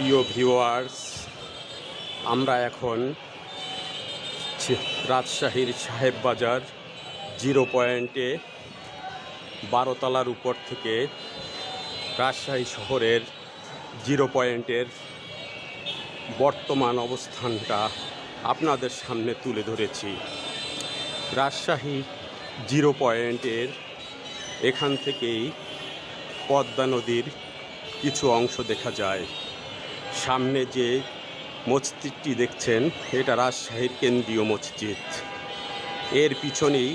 প্রিয় ভিউয়ার্স আমরা এখন রাজশাহীর সাহেব বাজার জিরো পয়েন্টে বারোতলার উপর থেকে রাজশাহী শহরের জিরো পয়েন্টের বর্তমান অবস্থানটা আপনাদের সামনে তুলে ধরেছি। রাজশাহী জিরো পয়েন্টের এখান থেকেই পদ্মা নদীর কিছু অংশ দেখা যায়। সামনে যে মসজিদটি দেখছেন, এটা রাজশাহীর কেন্দ্রীয় মসজিদ। এর পিছনেই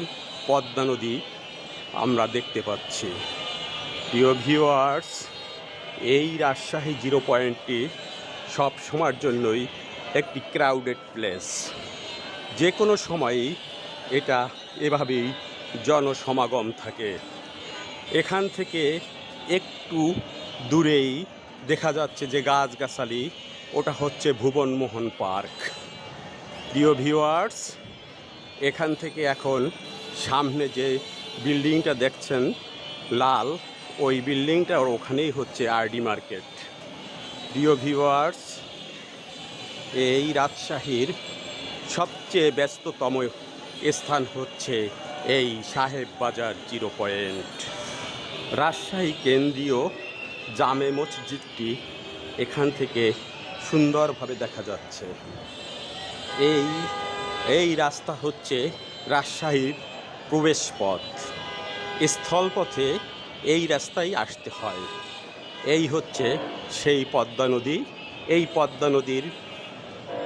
পদ্মা নদী আমরা দেখতে পাচ্ছি। প্রিয় ভিউয়ার্স, এই রাজশাহী জিরো পয়েন্টটি সব সময়ের জন্যই একটি ক্রাউডেড প্লেস। যে কোনো সময়ই এটা এভাবেই জনসমাগম থাকে। এখান থেকে একটু দূরেই দেখা যাচ্ছে যে গাছগাছালি, ওটা হচ্ছে ভুবনমোহন পার্ক। প্রিয় ভিউয়ার্স, এখান থেকে এখন সামনে যে বিল্ডিংটা দেখছেন, লাল, ওই বিল্ডিংটার ওখানেই হচ্ছে আরডি মার্কেট। প্রিয় ভিউয়ার্স, এই রাজশাহীর সবচেয়ে ব্যস্ততম স্থান হচ্ছে এই সাহেব বাজার জিরো পয়েন্ট। রাজশাহী কেন্দ্রীয় জামে মসজিদটি এখান থেকে সুন্দরভাবে দেখা যাচ্ছে। এই এই রাস্তা হচ্ছে রাজশাহীর প্রবেশপথ। স্থলপথে এই রাস্তায় আসতে হয়। এই হচ্ছে সেই পদ্মা নদী। এই পদ্মা নদীর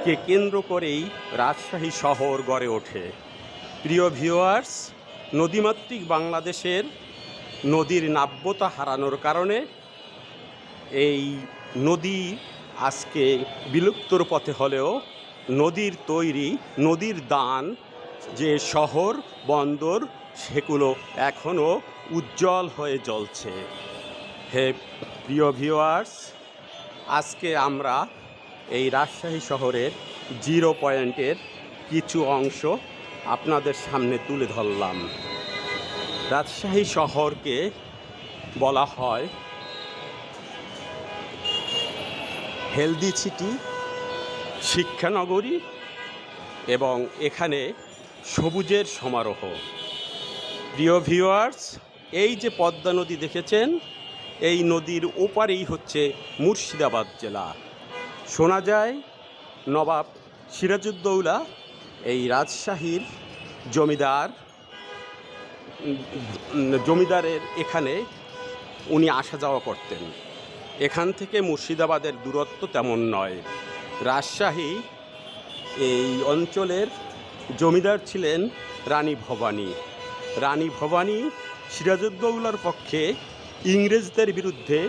কে কেন্দ্র করেই রাজশাহী শহর গড়ে ওঠে। প্রিয় ভিউয়ার্স, নদীমাতৃক বাংলাদেশের নদীর নাব্যতা হারানোর কারণে এই নদী আজকে বিলুপ্তর পথে হলেও নদীর তৈরি, নদীর দান যে শহর, বন্দর, সেগুলো এখনও উজ্জ্বল হয়ে জ্বলছে। হে প্রিয় ভিউয়ার্স, আজকে আমরা এই রাজশাহী শহরের জিরো পয়েন্টের কিছু অংশ আপনাদের সামনে তুলে ধরলাম। রাজশাহী শহরকে বলা হয় হেলদি সিটি, শিক্ষানগরী এবং এখানে সবুজের সমারোহ। প্রিয় ভিউয়ার্স এই যে পদ্মা নদী দেখেছেন, এই নদীর ওপারেই হচ্ছে মুর্শিদাবাদ জেলা। শোনা যায়, নবাব সিরাজউদ্দৌলা, এই রাজশাহীর জমিদার জমিদারের এখানে উনি আসা যাওয়া করতেন। এখান থেকে মুর্শিদাবাদের দূরত্ব তেমন নয়। রাজশাহী এই অঞ্চলের জমিদার ছিলেন রানী ভবানী। রানী ভবানী সিরাজউদ্দৌলার পক্ষে ইংরেজদের বিরুদ্ধে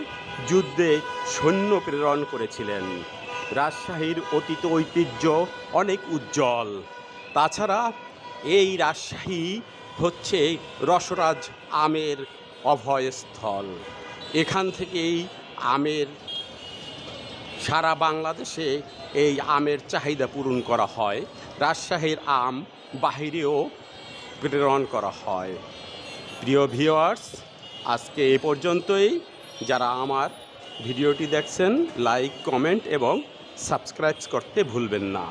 যুদ্ধে সৈন্য প্রেরণ করেছিলেন। রাজশাহীর অতীত ঐতিহ্য অনেক উজ্জ্বল। তাছাড়া এই রাজশাহী হচ্ছে রসরাজ আমের অভয়স্থল। এখান থেকেই আমের সারা বাংলাদেশে এই আমের চাহিদা পূরণ করা হয়। রাজশাহীর আম বাহিরেও প্রেরণ করা হয়। প্রিয় ভিওয়ার্স আজকে এ পর্যন্তই। যারা আমার ভিডিওটি দেখছেন লাইক কমেন্ট এবং সাবস্ক্রাইব করতে ভুলবেন না।